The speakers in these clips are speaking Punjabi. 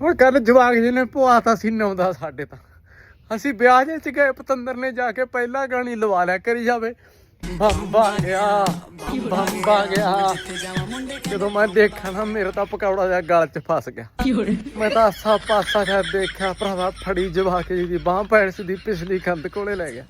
ਹੁਣ ਕੱਲ ਜਵਾਕ ਜੀ ਨੇ ਪਵਾਤਾ ਸੀ ਨੌਂਦਾ ਸਾਡੇ ਤਾਂ। ਅਸੀਂ ਵਿਆਹ ਜੇ ਚ ਗਏ ਪਤੰਦਰ ਨੇ ਜਾ ਕੇ ਪਹਿਲਾ ਗਾਣੀ ਲਵਾ ਲਿਆ ਕਰੀ ਜਾਵੇ। ਬੰਬ ਗਿਆ ਬੰਬ ਗਿਆ। ਜਦੋਂ ਮੈਂ ਦੇਖਿਆ ਨਾ ਮੇਰੇ ਤਾਂ ਪਕੌੜਾ ਜਿਹਾ ਗਲ 'ਚ ਫਸ ਗਿਆ। ਮੈਂ ਤਾਂ ਆਸਾ ਪਾਸਾ ਕਰ ਦੇਖਿਆ ਭਰਾਵਾ ਫੜੀ ਜਵਾਕ ਜੀ ਦੀ ਬਾਹ ਪੈਣ ਦੀ ਪਿਛਲੀ ਕੰਧ ਕੋਲੇ ਲੈ ਗਿਆ।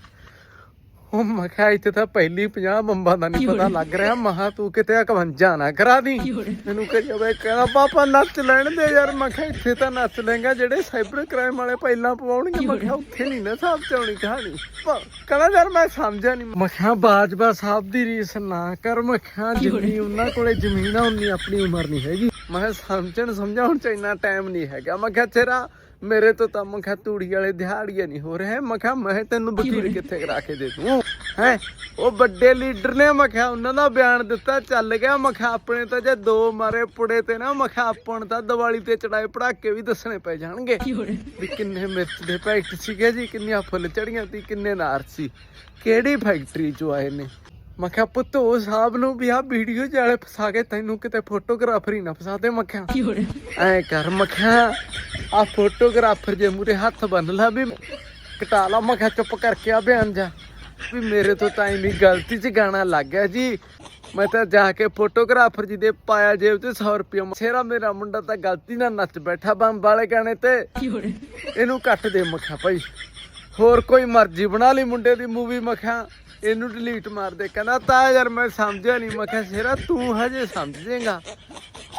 ਉਹ ਮੈਂ ਕਿਹਾ ਇੱਥੇ ਤਾਂ ਪਹਿਲੀ 50 ਬੰਬਾਂ ਦਾ ਨਹੀਂ ਪਤਾ ਲੱਗ ਰਿਹਾ। ਮਹਾ ਤੂੰ ਕਿਤੇ 51 ਨਾ ਕਰਾ ਦੀ ਮੈਨੂੰ ਕਹੀ ਜਾਵੇ ਕਹਿੰਦਾ ਪਾਪਾ, ਨੱਚ ਲੈਣ ਦੇ ਯਾਰ। ਮੈਂ ਕਿਹਾ, ਇੱਥੇ ਤਾਂ ਨੱਚ ਲੈਂਗਾ ਜਿਹੜੇ ਸਾਈਬਰ ਕ੍ਰਾਈਮ ਵਾਲੇ ਪਹਿਲਾਂ ਪਵਾਉਣਗੇ। ਮੈਂ ਕਿਹਾ, ਉੱਥੇ ਨਹੀਂ ਨਾ ਸਾਹਿਬ ਚ ਆਉਣੀ ਕਹਾਣੀ ਕਹਿੰਦਾ, ਯਾਰ, ਮੈਂ ਸਮਝਿਆ ਨਹੀਂ ਮੈਂ ਕਿਹਾ, ਬਾਜਵਾ ਸਾਹਿਬ ਦੀ ਰੀਸ ਨਾ ਕਰ। ਮੈਂ ਕਿਹਾ, ਜਿੰਨੀ ਉਹਨਾਂ ਕੋਲੇ ਜ਼ਮੀਨ ਆ ਉਨੀ ਆਪਣੀ ਉਮਰ ਨਹੀਂ ਹੈਗੀ। ਮੈਂ ਕਿਹਾ, ਸਮਝਣ, ਸਮਝਾਉਣ ਚ ਇੰਨਾ ਟਾਈਮ ਨਹੀਂ ਹੈਗਾ। ਮੈਂ ਕਿਹਾ, ਤੇਰਾ ਮੇਰੇ ਤੋਂ ਤਾਂ ਮੈਂ ਕਿਹਾ ਤੂੜੀ ਵਾਲੇ ਦਿਹਾੜੀਏ ਨਹੀਂ ਹੋ ਰਹੇ। ਮੈਂ ਕਿਹਾ ਮੈਂ ਤੈਨੂੰ ਵਕੀਲ ਕਿੱਥੇ ਕਰਾ ਕੇ ਦੇ ਦੂੰ? ਹੈ? ਉਹ ਵੱਡੇ ਲੀਡਰ ਨੇ ਮੈਂ ਕਿਹਾ ਉਹਨਾਂ ਦਾ ਬਿਆਨ ਦਿੱਤਾ ਚੱਲ ਗਿਆ। ਮੈਂ ਕਿਹਾ ਆਪਣੇ ਤਾਂ ਜੇ ਦੋ ਮਾਰੇ ਪੁੜੇ ਤੇ ਨਾ ਮੈਂ ਕਿਹਾ ਆਪਾਂ ਨੂੰ ਤਾਂ ਦੀਵਾਲੀ ਤੇ ਚੜਾਏ ਪੜਾਕੇ ਵੀ ਦੱਸਣੇ ਪੈ ਜਾਣਗੇ। ਵੀ ਕਿੰਨੇ ਮਿਰਚ ਦੇ ਪੈਕਟ ਸੀਗੇ ਜੀ ਕਿੰਨੀਆਂ ਫੁੱਲ ਚੜੀਆਂ ਸੀ ਕਿੰਨੇ ਨਾਰ ਸੀ। ਕਿਹੜੀ ਫੈਕਟਰੀ ਚੋਂ ਆਏ ਨੇ? ਮੈਂ ਕਿਹਾ ਪੁੱਤ ਉਹ ਸਾਹਿਬ ਨੂੰ ਵੀ ਆ ਵੀਡੀਓ ਜਾਲੇ ਫਸਾ ਕੇ ਤੈਨੂੰ ਕਿਤੇ ਫੋਟੋਗ੍ਰਾਫਰ ਹੀ ਨਾ ਫਸਾ ਦੇ ਮੈਂ ਕਿਹਾ। ਐ ਕਰ ਮੈਂ ਕਿਹਾ ਆ ਫੋਟੋਗ੍ਰਾਫਰ ਜੇ ਮੂਰੇ ਹੱਥ ਬੰਨ ਲਾ ਵੀ ਕਟਾ ਲਾ, ਮੈਂ ਕਿਹਾ ਚੁੱਪ ਕਰਕੇ ਆ ਬਿਆਨ ਜਾ। ਵੀ ਮੇਰੇ ਤੋਂ ਤਾਂ ਇੰਨੀ ਗਲਤੀ 'ਚ ਗਾਣਾ ਲੱਗ ਗਿਆ ਜੀ। ਮੈਂ ਤਾਂ ਜਾ ਕੇ ਫੋਟੋਗ੍ਰਾਫਰ ਜੀ ਦੇ ਪਾਇਆ ਜੇਬ 'ਚ 100 ਰੁਪਏ ਛੇਰਾ ਮੇਰਾ ਮੁੰਡਾ ਤਾਂ ਗਲਤੀ ਨਾਲ ਨੱਚ ਬੈਠਾ ਬੰਬ ਵਾਲੇ ਗਾਣੇ ਤੇ। ਇਹਨੂੰ ਕੱਟ ਦੇ ਮੱਖਾ ਭਾਈ। ਹੋਰ ਕੋਈ ਮਰਜ਼ੀ ਬਣਾ ਲਈ ਮੁੰਡੇ ਦੀ ਮੂਵੀ ਮੱਖਾ ਇਹਨੂੰ ਡਿਲੀਟ ਮਾਰ ਦੇ। ਕਹਿੰਦਾ, ਤਾਂ ਯਾਰ ਮੈਂ ਸਮਝਿਆ ਨਹੀਂ ਮੱਖਾ ਸ਼ੇਰਾ ਤੂੰ ਹਜੇ ਸਮਝ ਜਾਏਗਾ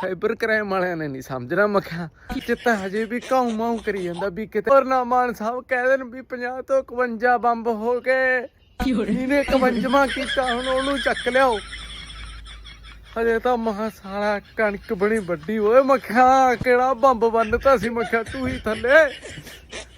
ਸਾਈਬਰ ਕ੍ਰਾਈਮ ਵਾਲਿਆਂ ਨੇ ਨਹੀਂ ਸਮਝਣਾ ਮੱਖਾ ਚਿੱਤਾ ਹਜੇ ਵੀ ਕਾਉ ਮਾਉ ਕਰੀ ਜਾਂਦਾ ਵੀ ਕਿਤੇ। ਹੋਰ ਨਾ ਮਾਨ ਸਾਹਿਬ ਕਹਿ ਦੇਣ ਵੀ 50 ਤੋਂ 51 ਬੰਬ ਹੋ ਗਏ ਇਹਨੇ 51ਵਾਂ ਕੀਤਾ, ਹੁਣ ਉਹਨੂੰ ਚੱਕ ਲਿਆਓ। ਹਜੇ ਤਾਂ ਮਹਾ ਸਾਲਾ ਕਣਕ ਬਣੀ ਵੱਡੀ ਓਏ ਮਖਿਆ ਕਿਹੜਾ ਬੰਬ ਬੰਨਤਾ ਸੀ ਮੱਖਾ ਤੂੰ ਹੀ ਥੱਲੇ।